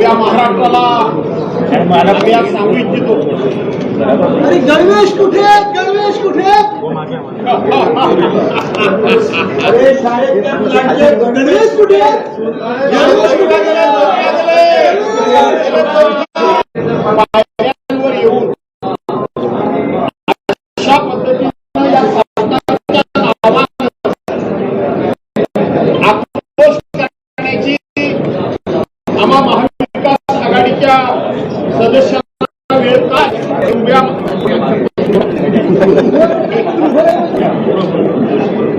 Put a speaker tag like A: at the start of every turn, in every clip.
A: या महाराष्ट्राला सांगू इच्छितो.
B: अरे गणवेश कुठे गणवेश कुठे
A: अरे शाळेत
B: गणवेश कुठे गणवेश कुठे
A: सदस्यांना वेळ काय?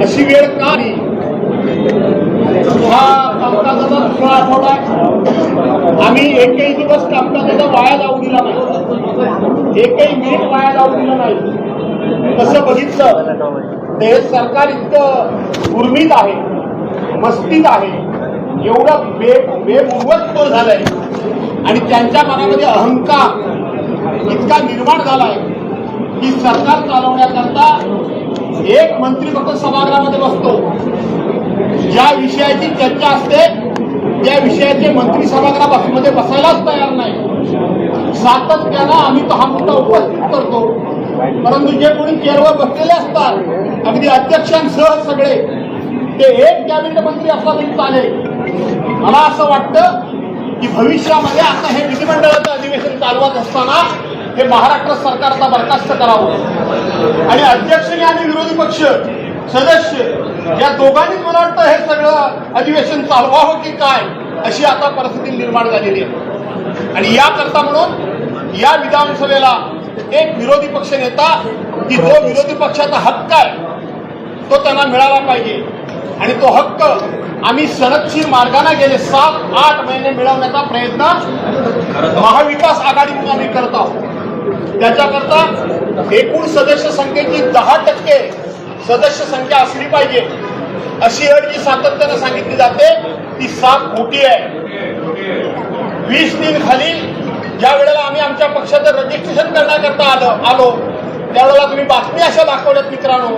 A: अशी वेळ का हा कामकाजाचा दुसरा आठवडा आहे. आम्ही एकही दिवस कामकाजाचा वाया जाऊ दिला नाही. एकही मिनिट वाया जाऊ दिलं नाही. तसं बघितलं ते सरकार इतकं उर्मित आहे मस्तीत आहे. एवढं बे बेमुवत झालंय. आणि त्यांच्या मनामध्ये अहंकार इतका निर्माण झालाय की सरकार चालवण्याकरता एक मंत्री फक्त सभागृहामध्ये बसतो. ज्या विषयाची चर्चा असते त्या विषयाचे मंत्री सभागृहामध्ये बसायलाच तयार नाही. सातत्यानं आम्ही तो हा मुद्दा उपस्थित करतो. परंतु जे कोणी चेअरवर बसलेले असतात अगदी अध्यक्षांसह सगळे ते एक कॅबिनेट मंत्री असला तरी चालेल. मला असं वाटतं की भविष्यामध्ये आता हे विधिमंडळाचं अधिवेशन चालवत असताना हे महाराष्ट्र सरकारचा बरखास्त करावं. आणि अध्यक्षने आणि विरोधी पक्ष सदस्य या दोघांनीच मला वाटतं हे सगळं अधिवेशन चालवावं की काय अशी आता परिस्थिती निर्माण झालेली आहे. आणि याकरता म्हणून या विधानसभेला एक विरोधी पक्ष नेता की जो विरोधी पक्षाचा हक्क आहे तो त्यांना मिळाला पाहिजे. आणि तो हक्क आम्ही सनदशीर मार्गाने गेले. सात आठ महिने मिळवण्याचा प्रयत्न महाविकास आघाडीतून आम्ही करत आहोत. त्याच्याकरता एकूण सदस्य संख्येची दहा टक्के सदस्य संख्या असली पाहिजे अशी अट जी सातत्यानं सांगितली जाते ती सात मोठी आहे. वीस दिन खाली ज्या वेळेला आम्ही आमच्या पक्षाचं रजिस्ट्रेशन करण्याकरता आलो आलो त्यावेळेला तुम्ही बातमी अशा दाखवल्यात मित्रांनो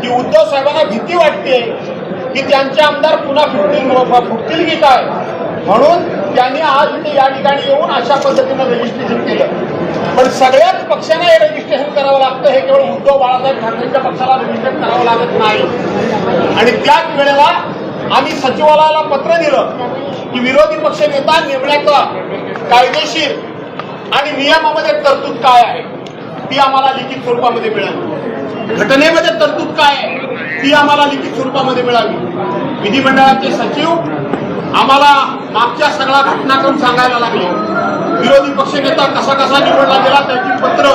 A: की उद्धव साहेबांना भीती वाटते की त्यांचे आमदार पुन्हा फुटतील फुटतील की काय? म्हणून त्यांनी आज इथे या ठिकाणी येऊन अशा पद्धतीनं रजिस्ट्रेशन केलं. पण सगळ्याच पक्षांना हे रजिस्ट्रेशन करावं लागतं. हे केवळ उद्धव बाळासाहेब ठाकरेंच्या पक्षाला रजिस्ट्रेशन करावं लागत नाही. आणि त्याच वेळेला आम्ही सचिवालयाला पत्र दिलं की विरोधी पक्ष नेता नेमण्याचा कायदेशीर आणि नियमामध्ये तरतूद काय आहे? ती आम्हाला लिखित स्वरूपामध्ये मिळाली. घटनेमध्ये तरतूद काय आहे? ती आम्हाला लिखित स्वरूपामध्ये मिळावी विधिमंडळाचे सचिव आम्हाला मागच्या सगळा घटनाक्रम सांगायला लागले. विरोधी पक्ष नेता कसा कसा निवडला गेला त्याची पत्र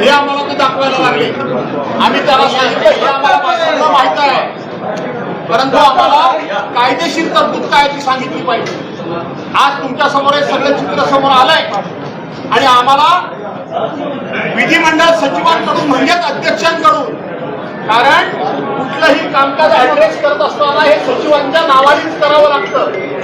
A: हे आम्हाला ते दाखवायला लागले. आम्ही त्याला सांगितलं हे आम्हाला माहीत आहे. परंतु आम्हाला कायदेशीर तरतूद काय ती सांगितली पाहिजे. आज तुमच्यासमोर हे सगळं चित्र समोर आलंय आणि आम्हाला विधिमंडळ सचिवांकडून म्हणजेच अध्यक्षांकडून कारण कामकाज ऍड्रेस करत असताना हे सचिवांच्या नावानेच करावं लागतं.